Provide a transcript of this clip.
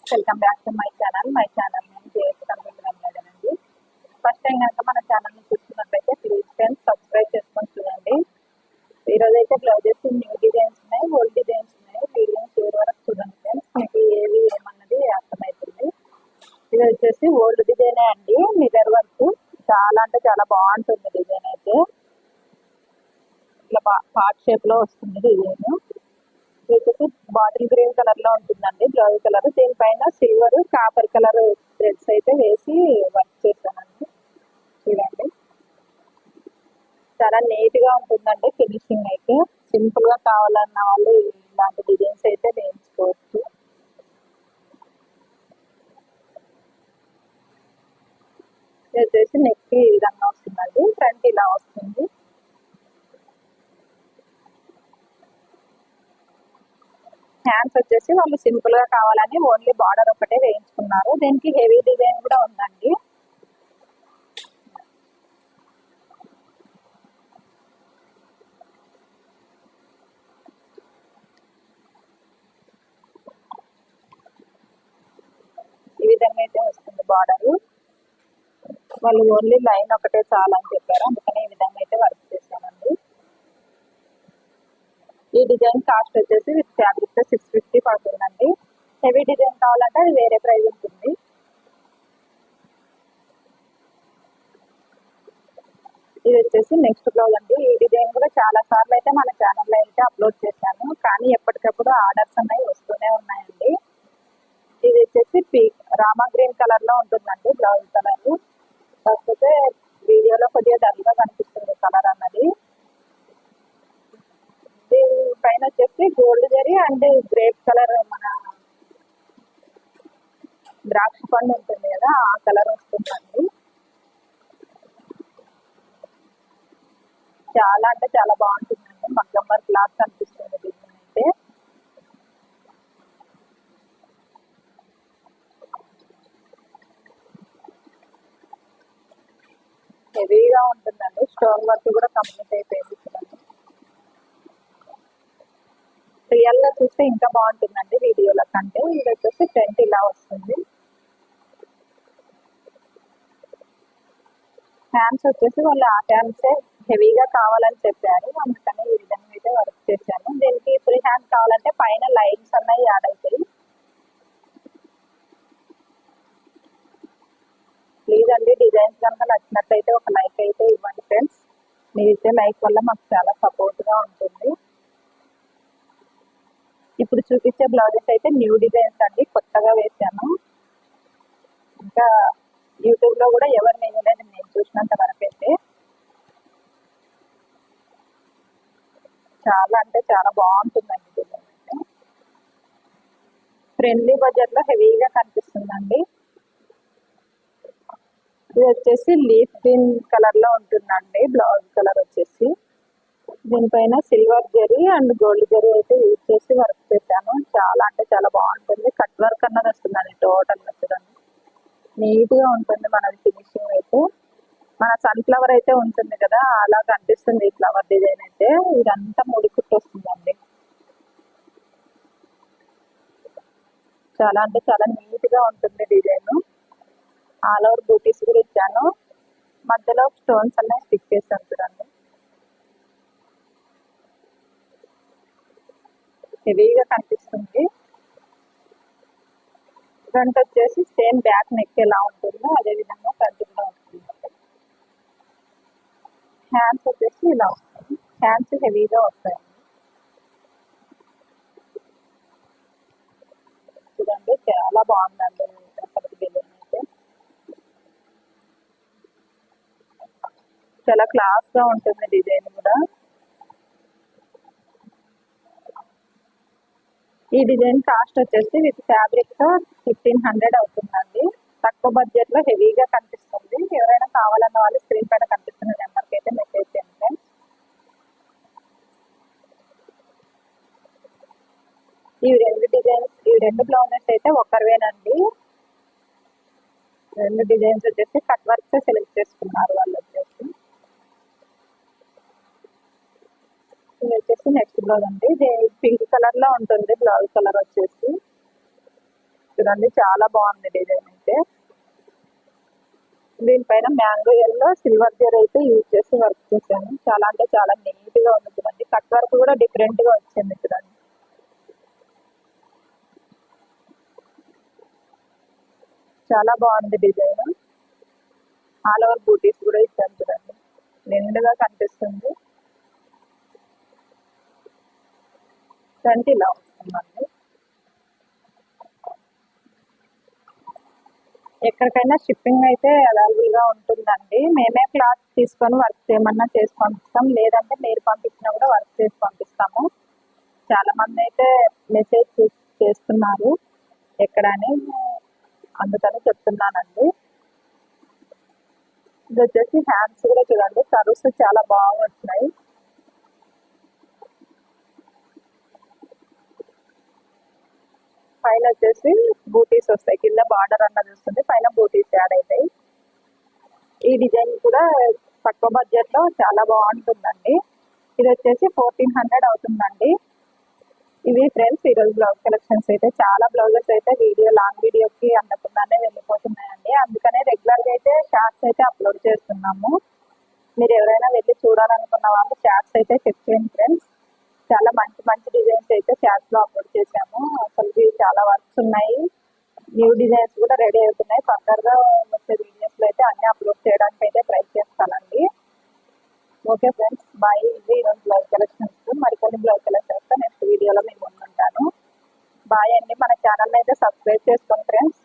Friends welcome back to my channel my channel నేను JS computer అండి. First time కనుక మన ఛానల్ చూస్తున్నట్లయితే ప్లీజ్ ఫ్రెండ్స్ సబ్స్క్రైబ్ చేసుకొని చూడండి. ఈరోజు అయితే బ్లౌజెస్ న్యూ డిజైన్స్ ఉన్నాయి ఓల్డ్ డిజైన్స్ ఉన్నాయి. వీడియో చివరి వరకు చూడండి ఫ్రెండ్స్ మీకు ఏవి ఏమన్నది అర్థమవుతుంది ఇది వచ్చేసి ఓల్డ్ డిజైనే అండి. Mirror work. చాలా అంటే చాలా బాగుంటుంది డిజైన్ అయితే. ఇట్లా హార్ట్ షేప్లో వస్తుంది డిజైన్ ఇది వచ్చేసి బాటిల్ గ్రీన్ కలర్లో ఉంటుందండి బ్లౌజ్ కలర్. దీనిపైన సిల్వర్ కాపర్ కలర్ థ్రెడ్స్ అయితే వేసి వర్క్ చేశానండి చూడండి. చాలా నీట్గా ఉంటుందండి ఫినిషింగ్ అయితే. సింపుల్గా కావాలన్న వాళ్ళు ఇలాంటి డిజైన్స్ అయితే వేయించుకోవచ్చు ఇది వచ్చేసి నెక్ ఈ విధంగా వస్తుందండి. ఫ్రంట్ ఇలా వస్తుంది. హ్యాండ్స్ వచ్చేసి వాళ్ళు సింపుల్గా కావాలని ఓన్లీ బార్డర్ ఒకటే వేయించుకున్నారు. దీనికి హెవీ డిజైన్ కూడా ఉందండి. ఈ విధంగా అయితే వస్తుంది బార్డర్ వాళ్ళు ఓన్లీ లైన్ ఒకటే చాలని చెప్పారు. అందుకని ఈ విధంగా అయితే వర్క్ చేశానండి ఈ డిజైన్ కాస్ట్ వచ్చేసి విత్ ఫ్యాబ్రిక్ సిక్స్ కావాలంటే అది వేరే ప్రైస్ ఉంటుంది. ఇది వచ్చేసి నెక్స్ట్ బ్లౌజ్ అండి. ఈ డిజైన్ కూడా చాలా సార్లు అయితే మన ఛానల్లో అయితే అప్లోడ్ చేశాను. కానీ ఎప్పటికప్పుడు ఆర్డర్స్ అనేవి వస్తూనే ఉన్నాయండి. ఇది వచ్చేసి పీక్ రామా గ్రీన్ కలర్లో ఉంటుందండి బ్లౌజ్ కలర్. కాకపోతే వీడియోలో కొద్దిగా డల్గా కనిపిస్తుంది కలర్ అన్నది. దీని పైన వచ్చేసి gold zari and grape colour మన ద్రాక్ష పండు ఉంటుంది కదా ఆ కలర్ వస్తుందండి చాలా అంటే చాలా బాగుంటుందండి. మగ్గమ్మర్ క్లాత్ కనిపిస్తుంది డిజైన్ అయితే హెవీగా ఉంటుందండి. స్టోన్ వర్క్ కూడా కంప్లీట్ అయిపోయింది చూడండి రియల్గా చూస్తే ఇంకా బాగుంటుందండి వీడియోల కంటే. ఇది వచ్చేసి టెంట్ ఇలా వస్తుంది. హ్యాండ్స్ వచ్చేసి వాళ్ళు ఆ హ్యాండ్సే హెవీగా కావాలని చెప్పారు. అందుకని ఈ విధంగా అయితే వర్క్ చేశాను. దీనికి ఫ్రీ హ్యాండ్ కావాలంటే పైన లైన్స్ అన్నవి యాడ్ అవుతాయి. ప్లీజ్ అండి డిజైన్స్ కనుక నచ్చినట్లయితే ఒక లైక్ అయితే ఇవ్వండి ఫ్రెండ్స్. మీరు ఇచ్చే లైక్ వల్ల మాకు చాలా సపోర్ట్గా ఉంటుంది. ఇప్పుడు చూపించే బ్లౌజెస్ అయితే న్యూ డిజైన్స్ అండి కొత్తగా వేసాను ఇంకా యూట్యూబ్లో కూడా ఎవరు వేయలేదు నేను చూసినంత వరకు అయితే. చాలా అంటే చాలా బాగుంటుందండి డిజైన్ అయితే. ఫ్రెండ్లీ బడ్జెట్లో హెవీగా కనిపిస్తుందండి. ఇది వచ్చేసి లీఫ్ గ్రీన్ కలర్లో ఉంటుందండి బ్లౌజ్ కలర్ వచ్చేసి. దీనిపైన silver zari and gold zari అయితే యూజ్ చేసి వర్క్ చేశాను. చాలా అంటే చాలా బాగుంటుంది. కట్ వర్క్ అన్నది వస్తుందండి టోటల్ చూడండి నీట్గా ఉంటుంది మనది ఫినిషింగ్ అయితే. మన సన్ఫ్లవర్ అయితే ఉంటుంది కదా అలా కనిపిస్తుంది ఈ ఫ్లవర్ డిజైన్ అయితే. ఇదంతా ముడి కుట్టు వస్తుందండి. చాలా అంటే చాలా నీట్గా ఉంటుంది డిజైన్ ఆల్ ఓవర్ బూటీస్ కూడా ఇచ్చాను. మధ్యలో స్టోన్స్ అన్నీ స్టిక్ చేశాను చూడండి. హెవీగా కనిపిస్తుంది. ఫ్రంట్ వచ్చేసి సేమ్ బ్యాక్ నెక్ ఎలా ఉంటుందో అదే విధంగా ఫ్రంట్లో ఉంటుంది వస్తుంది. హ్యాండ్స్ వచ్చేసి ఇలా వస్తాయి. హ్యాండ్స్ హెవీగా వస్తాయి. చూడండి చాలా బాగుందండి. ఇప్పటికి చాలా క్లాస్గా ఉంటుంది డిజైన్ కూడా. ఈ డిజైన్ కాస్ట్ వచ్చేసి విత్ ఫ్యాబ్రిక్తో ఫిఫ్టీన్ హండ్రెడ్ అవుతుందండి. తక్కువ బడ్జెట్లో హెవీగా కనిపిస్తుంది. ఎవరైనా కావాలన్న వాళ్ళు స్క్రీన్ పైన కనిపిస్తున్న నెంబర్కి అయితే మెసేజ్ చేయండి. ఫ్రెండ్స్ ఈ రెండు డిజైన్స్ ఈ రెండు బ్లౌజెస్ అయితే ఒక్కరివేనండి. రెండు డిజైన్స్ వచ్చేసి కట్ వర్క్స్ సెలెక్ట్ చేసుకున్నారు వాళ్ళు వచ్చేసి ఇది వచ్చేసి నెక్స్ట్ బ్లౌజ్ అండి. ఇది పింక్ కలర్లో ఉంటుంది బ్లౌజ్ కలర్ వచ్చేసి. చూడండి చాలా బాగుంది డిజైన్ అయితే. దీనిపైన మ్యాంగో ఎల్లో సిల్వర్ జర్ అయితే యూజ్ చేసి వర్క్ చేశాను. చాలా అంటే చాలా నీట్గా ఉంది చూడండి. కట్ వర్క్ కూడా డిఫరెంట్గా వచ్చింది చూడండి. చాలా బాగుంది డిజైన్. ఆల్ ఓవర్ బూటీస్ కూడా ఇచ్చాను చూడండి. నిండుగా కనిపిస్తుంది. ట్వంటీ ఇలా వస్తుందండి. ఎక్కడికైనా షిప్పింగ్ అయితే అవైలబుల్గా ఉంటుందండి. మేమే క్లాత్ తీసుకొని వర్క్ చేయమన్నా చేసి పంపిస్తాం. లేదంటే మీరు పంపించినా కూడా వర్క్ చేసి పంపిస్తాము. చాలా మంది అయితే మెసేజ్ చేస్తున్నారు. ఎక్కడని అందుకని చెప్తున్నానండి. ఇది వచ్చేసి హ్యాండ్స్ కూడా చూడండి. కరుస్ చాలా బాగా వచ్చినాయి. పైన వచ్చేసి బూటీస్ వస్తాయి. కింద బార్డర్ అన్నది వస్తుంది పైన బూటీస్ యాడ్ అవుతాయి ఈ డిజైన్ కూడా తక్కువ బడ్జెట్లో చాలా బాగుంటుందండి. ఇది వచ్చేసి ఫోర్టీన్ హండ్రెడ్ అవుతుందండి. ఇవి ఫ్రెండ్స్ ఈరోజు బ్లౌజ్ కలెక్షన్స్ అయితే చాలా బ్లౌజెస్ అయితే వీడియో లాంగ్ వీడియోకి అందకుండానే వెళ్ళిపోతున్నాయండి. అందుకనే రెగ్యులర్గా అయితే షార్ట్స్ అయితే అప్లోడ్ చేస్తున్నాము. మీరు ఎవరైనా వెళ్ళి చూడాలనుకున్న వాళ్ళు షార్ట్స్ అయితే చెక్ చేయండి ఫ్రెండ్స్. చాలా మంచి మంచి డిజైన్స్ అయితే షార్ట్స్లో అప్లోడ్ చేశాము. అసలు చాలా వర్క్స్ ఉన్నాయి. న్యూ డిజైన్స్ కూడా రెడీ అవుతున్నాయి. ఫర్దర్గా వచ్చే వీడియోస్లో అయితే అన్ని అప్లోడ్ చేయడానికి అయితే ట్రై చేస్తానండి. ఓకే ఫ్రెండ్స్ బాయ్ ఇది ఈరోజు బ్లౌజ్ కలెక్షన్స్ మరికొన్ని బ్లౌజ్ కలెక్షన్స్ నెక్స్ట్ వీడియోలో మేము ముందుంటాను. బాయ్ అండి. మన ఛానల్ అయితే సబ్స్క్రైబ్ చేసుకోండి ఫ్రెండ్స్